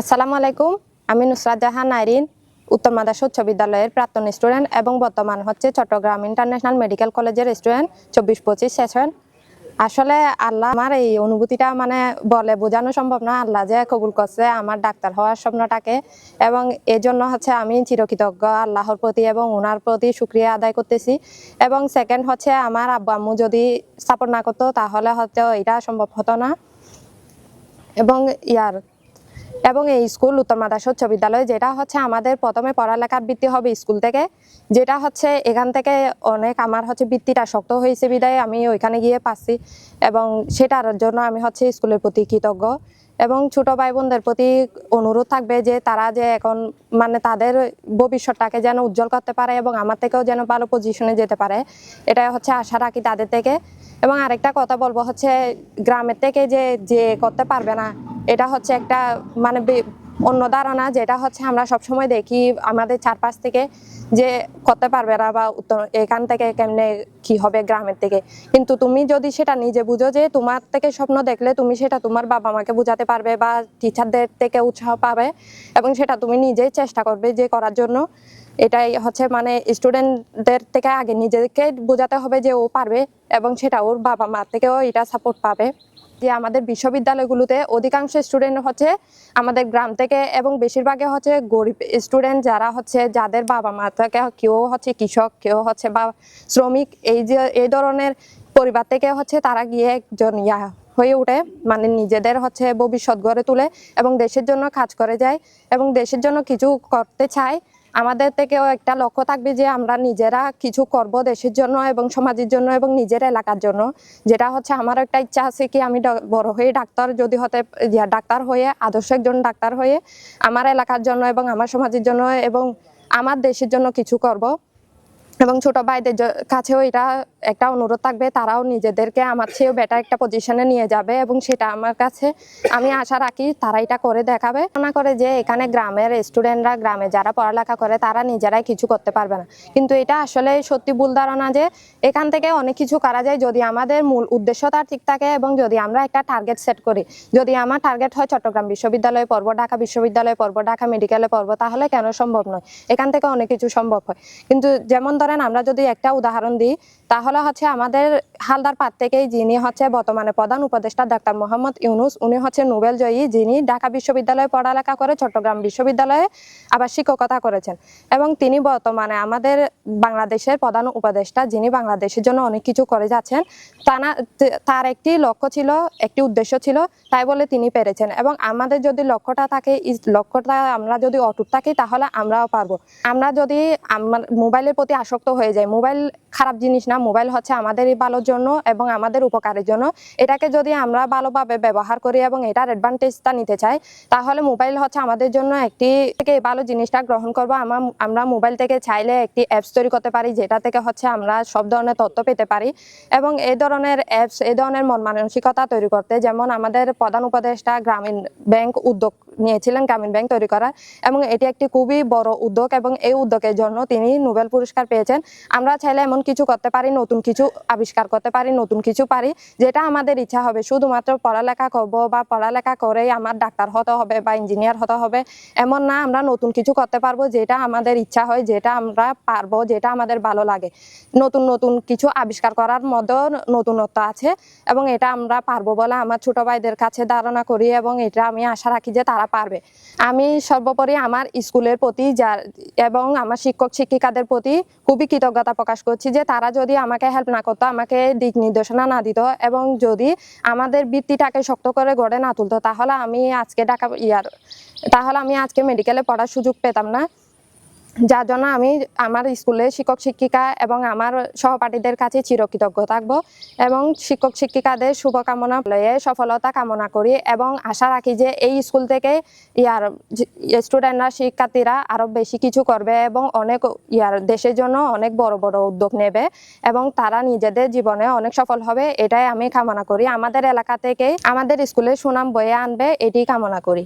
আসসালামু আলাইকুম, আমি নুসরাত জাহান নাইরিন, উত্তর মাদাস উচ্চ বিদ্যালয়ের প্রাক্তন স্টুডেন্ট এবং বর্তমান হচ্ছে চট্টগ্রাম ইন্টারন্যাশনাল মেডিকেল কলেজের স্টুডেন্ট, চব্বিশ পঁচিশ সেশন। আসলে আল্লাহ আমার এই অনুভূতিটা মানে বলে বোঝানো সম্ভব না, আল্লাহ যে কবুল করছে আমার ডাক্তার হওয়ার স্বপ্নটাকে। এবং এই জন্য হচ্ছে আমি চিরকৃতজ্ঞ আল্লাহর প্রতি এবং ওনার প্রতি শুক্রিয়া আদায় করতেছি। এবং সেকেন্ড হচ্ছে আমার আব্বু আম্মু যদি সাপোর্ট না করতো তাহলে হয়তো এটা সম্ভব হতো না। এবং ইয়ার এবং এই স্কুল উত্তর মাদাস উচ্চ বিদ্যালয়, যেটা হচ্ছে আমাদের প্রথমে পড়ালেখার বৃত্তি হবে স্কুল থেকে, যেটা হচ্ছে এখান থেকে অনেক আমার হচ্ছে বৃত্তিটা শক্ত হয়েছে বিদায়, আমি ওইখানে গিয়ে পাচ্ছি এবং সেটার জন্য আমি হচ্ছে স্কুলের প্রতি কৃতজ্ঞ। এবং ছোট ভাই বোনদের প্রতি অনুরোধ থাকবে যে তারা যে এখন মানে তাদের ভবিষ্যৎটাকে যেন উজ্জ্বল করতে পারে এবং আমার থেকেও যেন ভালো পজিশনে যেতে পারে এটাই হচ্ছে আশা রাখি তাদের থেকে। এবং আরেকটা কথা বলব হচ্ছে, গ্রামের থেকে যে যে করতে পারবে না এটা হচ্ছে একটা মানে অন্য ধারণা যেটা হচ্ছে আমরা সবসময় দেখি আমাদের চারপাশ থেকে যে করতে পারবে না বা উত্তর এখান থেকে কেমনে কি হবে গ্রামের থেকে। কিন্তু তুমি যদি সেটা নিজে বুঝো যে তোমার থেকে স্বপ্ন দেখলে তুমি সেটা তোমার বাবা মাকে বোঝাতে পারবে বা টিচারদের থেকে উৎসাহ পাবে এবং সেটা তুমি নিজেই চেষ্টা করবে যে করার জন্য। এটাই হচ্ছে মানে স্টুডেন্টদের থেকে আগে নিজেকে বোঝাতে হবে যে ও পারবে এবং সেটা ওর বাবা মা থেকেও এটা সাপোর্ট পাবে। যে আমাদের বিশ্ববিদ্যালয়গুলোতে অধিকাংশ স্টুডেন্ট হচ্ছে আমাদের গ্রাম থেকে এবং বেশিরভাগই হচ্ছে গরিব স্টুডেন্ট যারা হচ্ছে যাদের বাবা মা থেকে কেউ হচ্ছে কৃষক, কেউ হচ্ছে বা শ্রমিক, এই যে, এই ধরনের পরিবার থেকে হচ্ছে তারা গিয়ে একজন ইয়া হয়ে ওঠে। মানে নিজেদের হচ্ছে ভবিষ্যৎ গড়ে তুলে এবং দেশের জন্য কাজ করে যায় এবং দেশের জন্য কিছু করতে চায়। আমাদের থেকেও একটা লক্ষ্য থাকবে যে আমরা নিজেরা কিছু করব দেশের জন্য এবং সমাজের জন্য এবং নিজের এলাকার জন্য। যেটা হচ্ছে আমার একটা ইচ্ছা আছে কি আমি বড় হয়ে ডাক্তার যদি হতে ডাক্তার হয়ে, আদর্শ একজন ডাক্তার হয়ে আমার এলাকার জন্য এবং আমার সমাজের জন্য এবং আমার দেশের জন্য কিছু করব। এবং ছোট ভাইদের কাছেও এটা একটা অনুরোধ থাকবে, তারাও নিজেদেরকে আমার চেয়েও বেটার একটা পজিশনে নিয়ে যাবে এবং সেটা আমার কাছে আমি আশা রাখি তারা এটা করে দেখাবে। মনে করে যে এখানে গ্রামের স্টুডেন্টরা গ্রামে যারা পড়ালেখা করে, তারা নিজেরাই কিছু করতে পারবে না। কিন্তু এটা আসলে সত্যি ভুল ধারণা যে এখান থেকে অনেক কিছু করা যায় যদি আমাদের মূল উদ্দেশ্যটা ঠিক থাকে এবং যদি আমরা একটা টার্গেট সেট করি। যদি আমার টার্গেট হয় চট্টগ্রাম বিশ্ববিদ্যালয়ে পড়ব, ঢাকা বিশ্ববিদ্যালয়ে পড়ব, ঢাকা মেডিকেলে পড়ব, তাহলে কেন সম্ভব নয়? এখান থেকে অনেক কিছু সম্ভব হয়। কিন্তু যেমন ধরেন আমরা যদি একটা উদাহরণ দিই, তাহলে হচ্ছে আমাদের হালদার পাত থেকেই যিনি হচ্ছে বর্তমানে প্রধান উপদেষ্টা ডাক্তার মোহাম্মদ ইউনুস, উনি হচ্ছে নোবেল জয়ী যিনি ঢাকা বিশ্ববিদ্যালয়ে পড়ালেখা করে চট্টগ্রাম বিশ্ববিদ্যালয়ে আবার শিক্ষকতা করেছেন। এবং তিনি বর্তমানে আমাদের বাংলাদেশের প্রধান উপদেষ্টা যিনি বাংলাদেশের জন্য অনেক কিছু করে যাচ্ছেন তানা তার একটি লক্ষ্য ছিল, একটি উদ্দেশ্য ছিল, তাই বলে তিনি পেরেছেন। এবং আমাদের যদি লক্ষ্যটা থাকে লক্ষ্যটা আমরা যদি অটুট থাকি, তাহলে আমরাও পারব। আমরা যদি মোবাইলের প্রতি আসক্ত হয়ে যাই, মোবাইল খারাপ জিনিস না, মোবাইল হচ্ছে আমাদেরই ভালোর জন্য এবং আমাদের উপকারের জন্য। এটাকে যদি আমরা ভালোভাবে ব্যবহার করি এবং এটার অ্যাডভান্টেজটা নিতে চাই, তাহলে মোবাইল হচ্ছে আমাদের জন্য একটি থেকে ভালো জিনিসটা গ্রহণ করব। আমরা মোবাইল থেকে চাইলে একটি অ্যাপস তৈরি করতে পারি, যেটা থেকে হচ্ছে আমরা সব ধরনের তথ্য পেতে পারি এবং এই ধরনের অ্যাপস এই ধরনের মন মানসিকতা তৈরি করতে, যেমন আমাদের প্রধান উপদেষ্টা গ্রামীণ ব্যাংক উদ্যোগ নিয়েছিলেন, গ্রামীণ ব্যাংক তৈরি করার এবং এটি একটি খুবই বড় উদ্যোগ এবং এই উদ্যোগের জন্য তিনি নোবেল পুরস্কার পেয়েছেন। আমরা চাইলে এমন কিছু করতে পারি, নতুন কিছু আবিষ্কার করতে পারি, নতুন কিছু পারি, যেটা আমাদের ইচ্ছা হবে। শুধুমাত্র পড়ালেখা করব বা পড়ালেখা করেই আমার ডাক্তার হতে হবে বা ইঞ্জিনিয়ার হতে হবে, এমন না আমরা নতুন কিছু করতে পারব যেটা আমাদের ইচ্ছা হয়, যেটা আমরা পারব, যেটা আমাদের ভালো লাগে। নতুন নতুন কিছু আবিষ্কার করার মধ্যেও নতুনত্ব আছে এবং এটা আমরা পারব বলে আমার ছোট ভাইদের কাছে ধারণা করি এবং এটা আমি আশা রাখি যে তারা পারবে। আমি সর্বোপরি আমার স্কুলের প্রতি যার এবং আমার শিক্ষক, শিক্ষিকাদের প্রতি খুবই কৃতজ্ঞতা প্রকাশ করছি যে তারা যদি আমাকে হেল্প না করতো, আমাকে দিক নির্দেশনা না দিত এবং যদি আমাদের বৃত্তিটাকে শক্ত করে গড়ে না তুলতো, তাহলে আমি আজকে ঢাকা ইয়ার, তাহলে আমি আজকে মেডিকেলে পড়ার সুযোগ পেতাম না। যার জন্য আমি আমার স্কুলের শিক্ষক, শিক্ষিকা এবং আমার সহপাঠীদের কাছে চিরকৃতজ্ঞ থাকব এবং শিক্ষক, শিক্ষিকাদের শুভকামনা লয়ে সফলতা কামনা করি এবং আশা রাখি যে এই স্কুল থেকে ইয়ার স্টুডেন্টরা শিক্ষার্থীরা আরও বেশি কিছু করবে এবং অনেক ইয়ার দেশের জন্য অনেক বড় বড় উদ্যোগ নেবে এবং তারা নিজেদের জীবনে অনেক সফল হবে এটাই আমি কামনা করি। আমাদের এলাকা থেকে আমাদের স্কুলে সুনাম বয়ে আনবে এটি কামনা করি।